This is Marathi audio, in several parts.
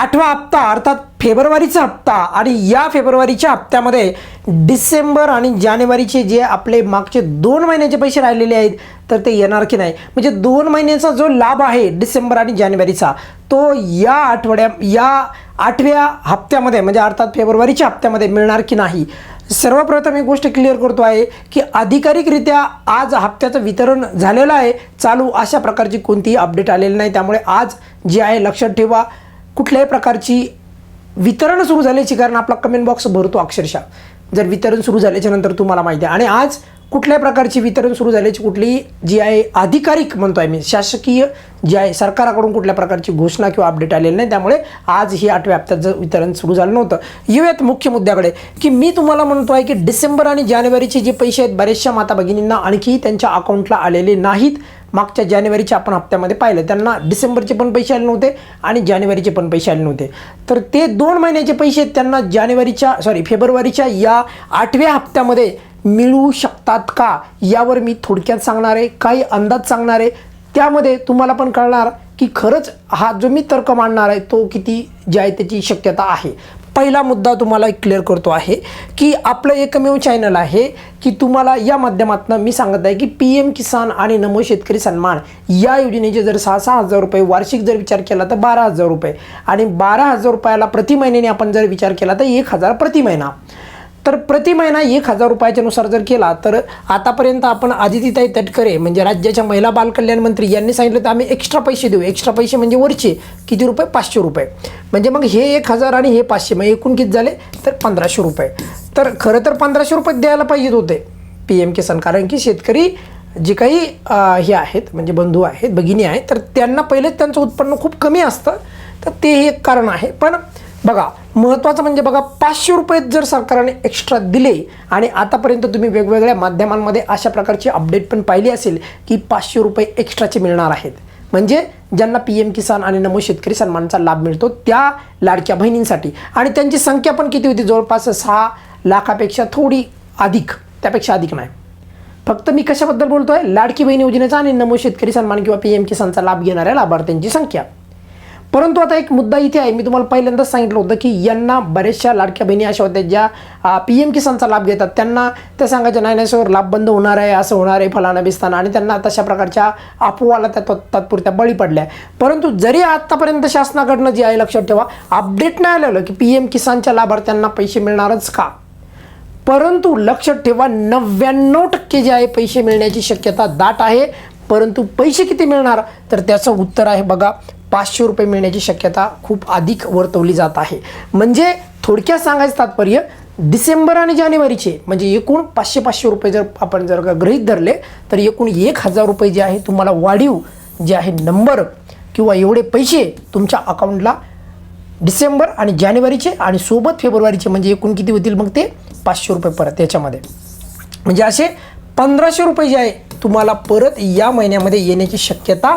आठवा हप्ता अर्थात फेब्रुवारीचा हप्ता. आणि या फेब्रुवारीच्या हप्त्यामध्ये डिसेंबर आणि जानेवारीचे जे आपले मागचे दोन महिन्याचे पैसे राहिलेले आहेत तर ते येणार की नाही? म्हणजे दोन महिन्याचा जो लाभ आहे डिसेंबर आणि जानेवारीचा तो या आठवड्या या आठव्या हप्त्यामध्ये म्हणजे अर्थात फेब्रुवारीच्या हप्त्यामध्ये मिळणार की नाही? सर्वप्रथम एक गोष्ट क्लिअर करतो आहे की अधिकारिकरित्या आज हप्त्याचं वितरण झालेलं आहे. चालू अशा प्रकारची कोणतीही अपडेट आलेली नाही. त्यामुळे आज जे आहे लक्षात ठेवा. कुठल्याही प्रकारची वितरण सुरू झाल्याची कारण आपला कमेंट बॉक्स भरतो अक्षरशः. जर वितरण सुरू झाल्याच्यानंतर तुम्हाला माहिती आहे. आणि आज कुठल्याही प्रकारची वितरण सुरू झाल्याची कुठलीही जी आहे अधिकारिक म्हणतो आहे मी शासकीय जी आहे सरकाराकडून कुठल्या प्रकारची घोषणा किंवा अपडेट आलेली नाही त्यामुळे आज ही आठव्या हप्त्याचं वितरण सुरू झालं नव्हतं. येऊयात मुख्य मुद्द्याकडे की मी तुम्हाला म्हणतो आहे की डिसेंबर आणि जानेवारीचे जे पैसे आहेत बऱ्याचशा माता भगिनींना आणखी त्यांच्या अकाउंटला आलेले नाहीत. मागच्या जानेवारीच्या आपण हप्त्यामध्ये पाहिलं त्यांना डिसेंबरचे पण पैसे आले नव्हते आणि जानेवारीचे पण पैसे आले नव्हते. तर ते दोन महिन्याचे पैसे त्यांना जानेवारीच्या सॉरी फेब्रुवारीच्या या आठव्या हप्त्यामध्ये मिळू शकतात का? यावर मी थोडक्यात सांगणार आहे काही अंदाज सांगणार आहे. त्यामध्ये तुम्हाला पण कळणार की खरंच हा जो मी तर्क मांडणार आहे तो किती जे आहे त्याची शक्यता आहे. पहिला मुद्दा तुम्हाला क्लिअर करतो आहे की आपलं एकमेव चॅनल आहे की तुम्हाला या माध्यमातून मी सांगत आहे की पी एम किसान आणि नमो शेतकरी सन्मान या योजनेचे जर सहा सहा हजार रुपये वार्षिक जर विचार केला तर बारा हजार रुपये आणि बारा हजार रुपयाला प्रति महिन्याने आपण जर विचार केला तर एक हजार प्रति महिना. तर प्रति महिना एक हजार रुपयाच्या नुसार जर केला तर आतापर्यंत आपण आदितीताई तटकरे म्हणजे राज्याच्या महिला बालकल्याण मंत्री यांनी सांगितलं तर आम्ही एक्स्ट्रा पैसे देऊ. एक्स्ट्रा पैसे म्हणजे वरचे किती रुपये? पाचशे रुपये. म्हणजे मग हे एक हजार आणि हे पाचशे मग एकूण किती झाले? तर पंधराशे रुपये. तर खरं तर पंधराशे रुपये द्यायला पाहिजेत होते पी एम किसान. कारण की शेतकरी जे काही हे आहेत म्हणजे बंधू आहेत भगिनी आहेत तर त्यांना पहिलेच त्यांचं उत्पन्न खूप कमी असतं. तर ते एक कारण आहे. पण बघा महत्त्वाचं म्हणजे बघा पाचशे रुपये जर सरकारने एक्स्ट्रा दिले आणि आतापर्यंत तुम्ही वेगवेगळ्या माध्यमांमध्ये अशा प्रकारची अपडेट पण पाहिली असेल की पाचशे रुपये एक्स्ट्राचे मिळणार आहेत. म्हणजे ज्यांना पी एम किसान आणि नमो शेतकरी सन्मानचा लाभ मिळतो त्या लाडक्या बहिणींसाठी. आणि त्यांची संख्या पण किती होती? जवळपास सहा लाखापेक्षा थोडी अधिक त्यापेक्षा अधिक नाही. फक्त मी कशाबद्दल बोलतोय? लाडकी बहीण योजनेचा आणि नमो शेतकरी सन्मान किंवा पी एम किसानचा लाभ घेणाऱ्या लाभार्थ्यांची संख्या. परंतु आता एक मुद्दा इथे आहे. मी तुम्हाला पहिल्यांदाच सांगितलं होतं की यांना बऱ्याचशा लाडक्या बहिणी अशा होत्या ज्या पी एम किसानचा लाभ घेतात. त्यांना त्या सांगायच्या नाही नाही सर लाभ बंद होणार आहे असं होणार आहे फलाना बिस्ताना. आणि त्यांना तशा प्रकारच्या अफवाला त्या तात्पुरत्या बळी पडल्या. परंतु जरी आत्तापर्यंत शासनाकडनं जे आहे लक्षात ठेवा अपडेट नाही आलेलं की पी एम किसानच्या लाभार्थ्यांना पैसे मिळणारच का? परंतु लक्षात ठेवा नव्याण्णव टक्के जे आहे पैसे मिळण्याची शक्यता दाट आहे. परंतु पैसे किती मिळणार? तर त्याचं उत्तर आहे बघा पाचशे रुपये मिळण्याची शक्यता खूप अधिक वर्तवली जात आहे. म्हणजे थोडक्यात सांगायचं तात्पर्य डिसेंबर आणि जानेवारीचे म्हणजे एकूण पाचशे पाचशे रुपये जर आपण जर का गृहीत धरले तर एकूण एक हजार रुपये जे आहे तुम्हाला वाढीव जे आहे नंबर किंवा एवढे पैसे तुमच्या अकाउंटला डिसेंबर आणि जानेवारीचे आणि सोबत फेब्रुवारीचे म्हणजे एकूण किती होतील मग ते? पाचशे रुपये परत याच्यामध्ये म्हणजे असे पंधराशे रुपये जे आहे तुम्हाला परत या महिन्यामध्ये येण्याची शक्यता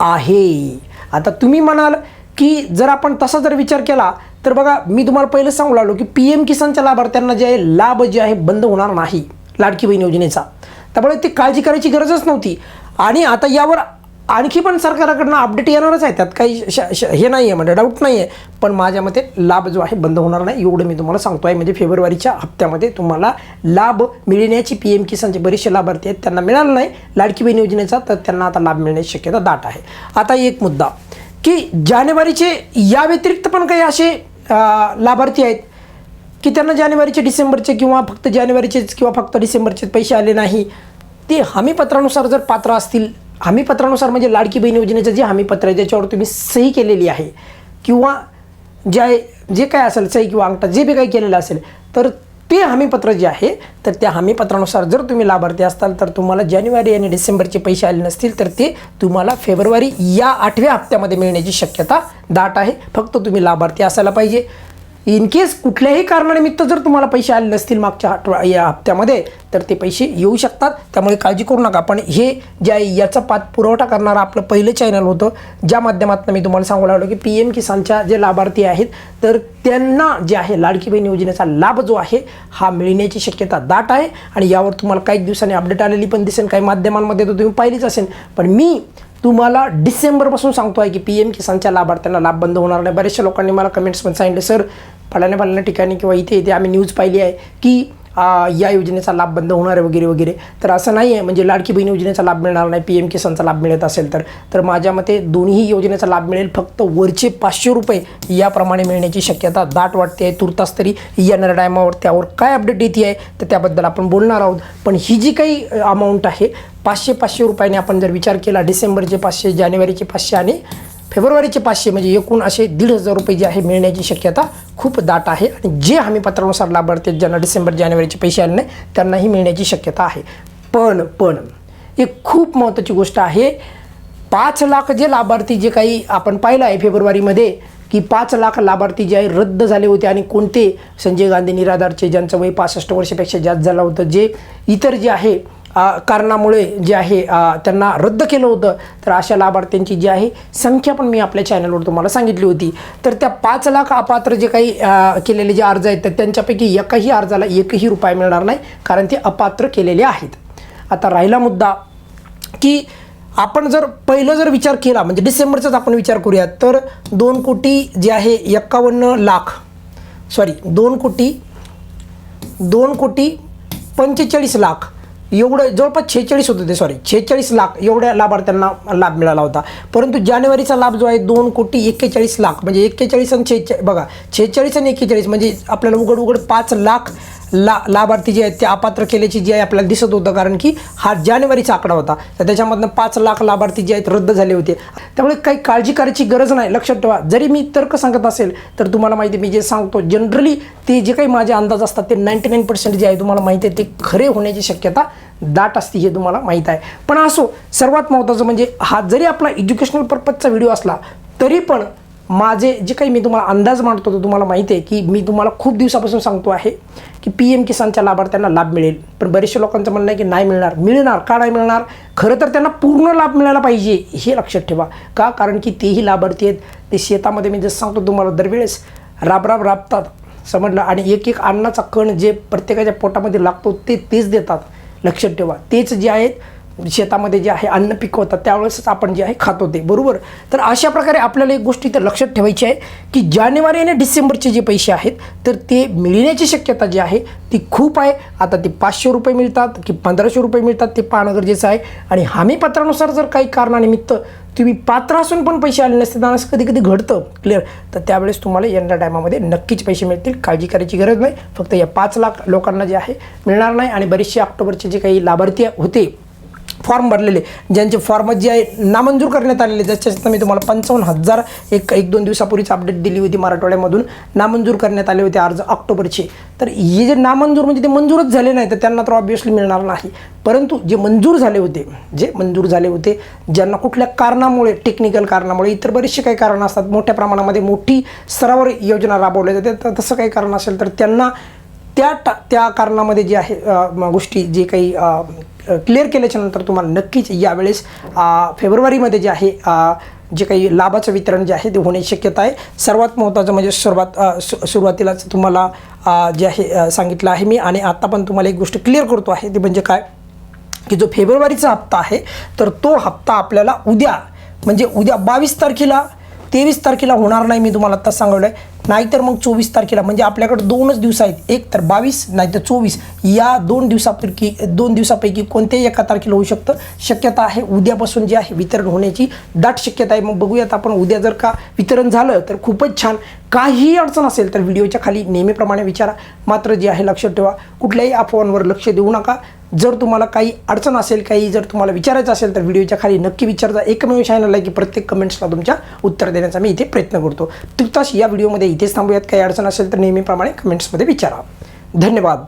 आहे. आता तुम्ही म्हणाल की जर आपण तसा जर विचार केला तर बघा मी तुम्हाला पहिलं सांगू लागलो की पी एम किसानच्या लाभार्थ्यांना जे आहे लाभ जे आहे बंद होणार नाही लाडकी बहीण योजनेचा. त्यामुळे ती काळजी करायची गरजच नव्हती. आणि आता यावर आणखी पण सरकाराकडनं अपडेट येणारच आहे. त्यात काही श श हे नाही आहे म्हणजे डाऊट नाही आहे पण माझ्या मते लाभ जो आहे बंद होणार नाही एवढं मी तुम्हाला सांगतो आहे म्हणजे फेब्रुवारीच्या हप्त्यामध्ये तुम्हाला लाभ मिळण्याची पी एम किसानचे बरेचसे लाभार्थी आहेत त्यांना मिळाला नाही. लाडकी बहीण योजनेचा तर त्यांना आता लाभ मिळण्याची शक्यता दाट आहे. आता एक मुद्दा की जानेवारीचे या व्यतिरिक्त पण काही असे लाभार्थी आहेत की त्यांना जानेवारीचे डिसेंबरचे किंवा फक्त जानेवारीचेच किंवा फक्त डिसेंबरचेच पैसे आले नाही ते हमीपत्रानुसार जर पात्र असतील हमीपत्रानुसार म्हणजे लाडकी बहीण योजनेचं जे हमीपत्र आहे ज्याच्यावर तुम्ही सही केलेली आहे किंवा जे आहे जे काय असेल सही किंवा अंगठा जे बी काही केलेलं असेल तर ते हमीपत्र जे आहे तर त्या हमीपत्रानुसार जर तुम्ही लाभार्थी असाल तर तुम्हाला जानेवारी आणि डिसेंबरचे पैसे आले नसतील तर ते तुम्हाला फेब्रुवारी या आठव्या हप्त्यामध्ये मिळण्याची शक्यता दाट आहे. फक्त तुम्ही लाभार्थी असायला पाहिजे. इन केस कुठल्याही कारणानिमित्त जर तुम्हाला पैसे आले नसतील मागच्या आठवड्या या हप्त्यामध्ये तर ते पैसे येऊ शकतात. त्यामुळे काळजी करू नका. पण हे जे आहे याचा पाठपुरवठा करणारं आपलं पहिलं चॅनल होतं ज्या माध्यमातून मी तुम्हाला सांगू लागलो की पी एम किसानच्या जे लाभार्थी आहेत तर त्यांना जे आहे लाडकी बहीण योजनेचा लाभ जो आहे हा मिळण्याची शक्यता दाट आहे. आणि यावर तुम्हाला काही दिवसांनी अपडेट आलेली पण दिसेल. काही माध्यमांमध्ये तर तुम्ही पाहिलीच असेल. पण मी तुम्हाला डिसेंबरपासून सांगतो आहे की पी एम किसानच्या लाभार्थ्यांना लाभ बंद होणार नाही. बऱ्याचशा लोकांनी मला कमेंट्स पण सांगितले. सर फलाण्या फलाण्या ठिकाणी किंवा इथे इथे आम्ही न्यूज पाहिली आहे की आ, या योजनेचा लाभ बंद होणार आहे वगैरे वगैरे. तर असं नाही आहे म्हणजे लाडकी बहीण योजनेचा लाभ मिळणार नाही. पी एम किसानचा लाभ मिळत असेल तर. तर माझ्या मते दोन्ही योजनेचा लाभ मिळेल. फक्त वरचे पाचशे रुपये याप्रमाणे मिळण्याची शक्यता दाट वाटते आहे. तुर्तास तरी येणाऱ्या टायमावर त्यावर काय अपडेट येते आहे तर त्याबद्दल आपण बोलणार आहोत. पण ही जी काही अमाऊंट आहे पाचशे पाचशे रुपयाने आपण जर विचार केला डिसेंबरचे पाचशे जानेवारीचे पाचशे आणि फेब्रुवारीचे पाचशे म्हणजे एकूण असे दीड हजार रुपये जे आहे मिळण्याची शक्यता खूप दाट आहे आणि जे हमीपत्रानुसार लाभार्थी ज्यांना डिसेंबर जानेवारीचे पैसे आले नाही त्यांनाही मिळण्याची शक्यता आहे. पण पण एक खूप महत्त्वाची गोष्ट आहे पाच लाख जे लाभार्थी जे काही आपण पाहिलं आहे फेब्रुवारीमध्ये की पाच लाख लाभार्थी जे आहे रद्द झाले होते आणि कोणते? संजय गांधी निराधारचे ज्यांचं वय पासष्ट वर्षापेक्षा जास्त झालं होतं जे इतर जे आहे कारणामुळे जे आहे त्यांना रद्द केलं होतं. तर अशा लाभार्थ्यांची जी आहे संख्या पण मी आपल्या चॅनलवर तुम्हाला सांगितली होती. तर त्या पाच लाख अपात्र जे काही केलेले जे अर्ज आहेत तर त्यांच्यापैकी एकाही अर्जाला एकही रुपया मिळणार नाही कारण ते अपात्र केलेले आहेत. आता राहिला मुद्दा की आपण जर पहिलं जर विचार केला म्हणजे डिसेंबरचाच आपण विचार करूयात तर दोन कोटी जे आहे एक्कावन्न लाख सॉरी दोन कोटी दोन कोटी पंचेचाळीस लाख एवढं जवळपास छेचाळीस होतं ते सॉरी छेचाळीस लाख एवढ्या लाभार्थ्यांना लाभ मिळाला होता. परंतु जानेवारीचा लाभ जो आहे दोन कोटी एक्केचाळीस लाख म्हणजे एक्केचाळीस आणि छेचा बघा छेचाळीस आणि एक्केचाळीस म्हणजे आपल्याला उघड उघड पाच लाख ला लाभार्थी जे आहेत ते अपात्र केल्याची जी आहे आपल्याला दिसत होतं कारण की हा जानेवारीचा आकडा होता. तर त्याच्यामधनं पाच लाख लाभार्थी जे आहेत रद्द झाले होते. त्यामुळे काही काळजी करायची गरज नाही. लक्षात ठेवा जरी मी तर्क सांगत असेल तर तुम्हाला माहिती आहे, मी जे सांगतो जनरली ते जे काही माझे अंदाज असतात ते नाईंटी नाईन पर्सेंट जे आहे तुम्हाला माहिती आहे ते खरे होण्याची शक्यता दाट असते हे तुम्हाला माहीत आहे. पण असो सर्वात महत्त्वाचं म्हणजे हा जरी आपला एज्युकेशनल पर्पजचा व्हिडिओ असला तरी पण माझे जे काही मी तुम्हाला अंदाज मांडतो तो तुम्हाला माहिती आहे की मी तुम्हाला खूप दिवसापासून सांगतो आहे की पी एम किसानच्या लाभार्थ्यांना लाभ मिळेल. पण बरेचसे लोकांचं म्हणणं आहे की नाही मिळणार. मिळणार का नाही मिळणार? खरं तर त्यांना पूर्ण लाभ मिळायला पाहिजे हे लक्षात ठेवा. का? कारण की तेही लाभार्थी आहेत. ते शेतामध्ये मी जसं सांगतो तुम्हाला दरवेळेस राबराब राबतात. समजलं? आणि एक एक अन्नाचा कण जे प्रत्येकाच्या पोटामध्ये लागतो ते तेच देतात. लक्षात ठेवा. तेच जे आहेत शेतामध्ये जे आहे अन्न पिकवतात त्यावेळेसच आपण जे आहे खातो ते. बरोबर? तर अशा प्रकारे आपल्याला एक गोष्ट इथं लक्षात ठेवायची आहे की जानेवारी आणि डिसेंबरचे जे पैसे आहेत तर ते मिळण्याची शक्यता जी आहे ती खूप आहे. आता ते पाचशे रुपये मिळतात की पंधराशे रुपये मिळतात ते पाहणं गरजेचं आहे. आणि हमीपत्रानुसार जर काही कारणानिमित्त तुम्ही पात्र असून पण पैसे आले नसते असं कधी कधी घडतं. क्लिअर तर त्यावेळेस तुम्हाला येणाऱ्या टायमामध्ये नक्कीच पैसे मिळतील काळजी करायची गरज नाही. फक्त या पाच लाख लोकांना जे आहे मिळणार नाही. आणि बरेचसे ऑक्टोबरचे जे काही लाभार्थी होते फॉर्म भरलेले. ज्यांचे फॉर्म जे आहे नामंजूर करण्यात आलेले ज्याच्यात मी तुम्हाला पंचावन्न हजार एक एक दोन दिवसापूर्वीच अपडेट दिली होती मराठवाड्यामधून. नामंजूर करण्यात आले होते अर्ज ऑक्टोबरचे. तर हे जे नामंजूर म्हणजे ते मंजूरच झाले नाही तर त्यांना तर ऑब्विसली मिळणार नाही. परंतु जे मंजूर झाले होते जे मंजूर झाले होते ज्यांना कुठल्या कारणामुळे टेक्निकल कारणामुळे इतर बरेचसे काही कारण असतात. मोठ्या प्रमाणामध्ये मोठी स्तरावर योजना राबवल्या जाते तर तसं काही कारण असेल तर त्यांना त्या टा त्या कारणामध्ये जे आहे गोष्टी जे काही क्लिअर केल्याच्यानंतर तुम्हाला नक्कीच यावेळेस फेब्रुवारीमध्ये जे आहे जे काही लाभाचं वितरण जे आहे ते होण्याची शक्यता आहे. सर्वात महत्त्वाचं म्हणजे सर्वात सु सुरुवातीलाच तुम्हाला जे आहे सांगितलं आहे मी आणि आत्ता पण तुम्हाला एक गोष्ट क्लिअर करतो आहे ते म्हणजे काय? की जो फेब्रुवारीचा हप्ता आहे तर तो हप्ता आपल्याला उद्या म्हणजे उद्या बावीस तारखेला तेवीस तारखेला होणार नाही मी तुम्हाला आत्ता सांगवलं आहे नाहीतर मग चोवीस तारखेला म्हणजे आपल्याकडे दोनच दिवस आहेत. एक तर बावीस नाहीतर चोवीस. या दोन दिवसापैकी दोन दिवसापैकी कोणत्याही एका तारखेला होऊ शकतं. शक्यता आहे उद्यापासून जे आहे वितरण होण्याची. दाट शक्यता आहे. मग बघूयात आपण उद्या जर का वितरण झालं तर खूपच छान. काहीही अडचण असेल तर व्हिडिओच्या खाली नेहमीप्रमाणे विचारा. मात्र जे आहे लक्षात ठेवा. कुठल्याही अफवांवर लक्ष देऊ नका. जर तुम्हाला काही अडचण असेल काही जर तुम्हाला विचारायचं असेल तर व्हिडिओच्या खाली नक्की विचारता एकमेव चॅनल आहे की प्रत्येक कमेंट्सला तुमच्या उत्तर देण्याचा मी इथे प्रयत्न करतो. तुर्तास या व्हिडिओमध्ये इथेच थांबूयात काही अडचण असेल तर नेहमीप्रमाणे कमेंट्समध्ये विचारा धन्यवाद